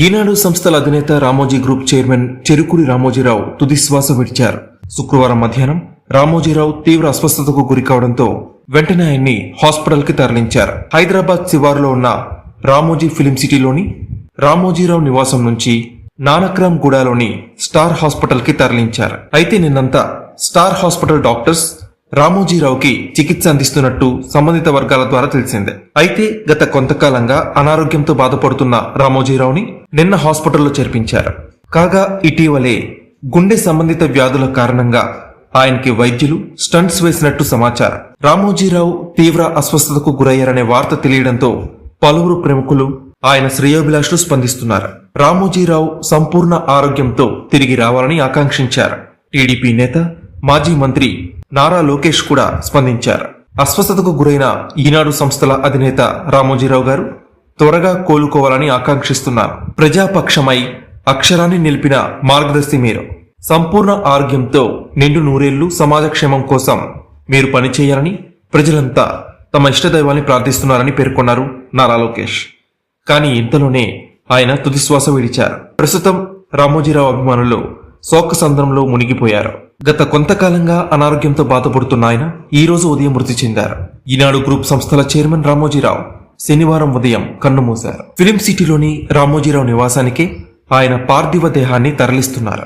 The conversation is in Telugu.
ఈనాడు సంస్థల అధినేత రామోజీ గ్రూప్ చైర్మన్ చెరుకూరి రామోజీరావు తుదిశ్వాస విడిచారు. శుక్రవారం మధ్యాహ్నం రామోజీరావు తీవ్ర అస్వస్థతకు గురి కావడంతో వెంటనే ఆయన్ని హాస్పిటల్కి తరలించారు. హైదరాబాద్ శివారులో ఉన్న రామోజీ ఫిలిం సిటీలోని రామోజీరావు నివాసం నుంచి నానక్రామ్ గూడాలోని స్టార్ హాస్పిటల్కి తరలించారు. అయితే నిన్నంతా స్టార్ హాస్పిటల్ డాక్టర్స్ రామోజీరావుకి చికిత్స అందిస్తున్నట్టు సంబంధిత వర్గాల ద్వారా తెలిసిందే. అయితే గత కొంతకాలంగా అనారోగ్యంతో బాధపడుతున్న రామోజీరావుని నిన్న హాస్పిటల్లో చేర్పించారు. కాగా ఇటీవలే గుండె సంబంధిత వ్యాధుల కారణంగా ఆయనకి వైద్యులు స్టంట్స్ వేసినట్టు సమాచారం. రామోజీరావు తీవ్ర అస్వస్థతకు గురయ్యారనే వార్త తెలియడంతో పలువురు ప్రముఖులు ఆయన శ్రేయోభిలాషులు స్పందిస్తున్నారు. రామోజీరావు సంపూర్ణ ఆరోగ్యంతో తిరిగి రావాలని ఆకాంక్షించారు. టీడీపీ నేత మాజీ మంత్రి నారా లోకేష్ కూడా స్పందించారు. అస్వస్థతకు గురైన ఈనాడు సంస్థల అధినేత రామోజీరావు గారు త్వరగా కోలుకోవాలని ఆకాంక్షిస్తున్నారు. ప్రజాపక్షమై అక్షరాన్ని నిలిపిన మార్గదర్శి మీరు. సంపూర్ణ ఆరోగ్యంతో నిండు నూరేళ్ళు సమాజక్షేమం కోసం మీరు పనిచేయాలని ప్రజలంతా తమ ఇష్టదైవాన్ని ప్రార్థిస్తున్నారని పేర్కొన్నారు నారా లోకేష్. కానీ ఇంతలోనే ఆయన తుదిశ్వాస విడిచారు. ప్రస్తుతం రామోజీరావు అభిమానులు శోక సంద్రంలో మునిగిపోయారు. గత కొంతకాలంగా అనారోగ్యంతో బాధపడుతున్న ఆయన ఈ రోజు ఉదయం మృతి చెందారు. ఈనాడు గ్రూప్ సంస్థల చైర్మన్ రామోజీరావు శనివారం ఉదయం కన్నుమూశారు. ఫిలిం సిటీలోని రామోజీరావు నివాసానికి ఆయన పార్థివ దేహాన్ని తరలిస్తున్నారు.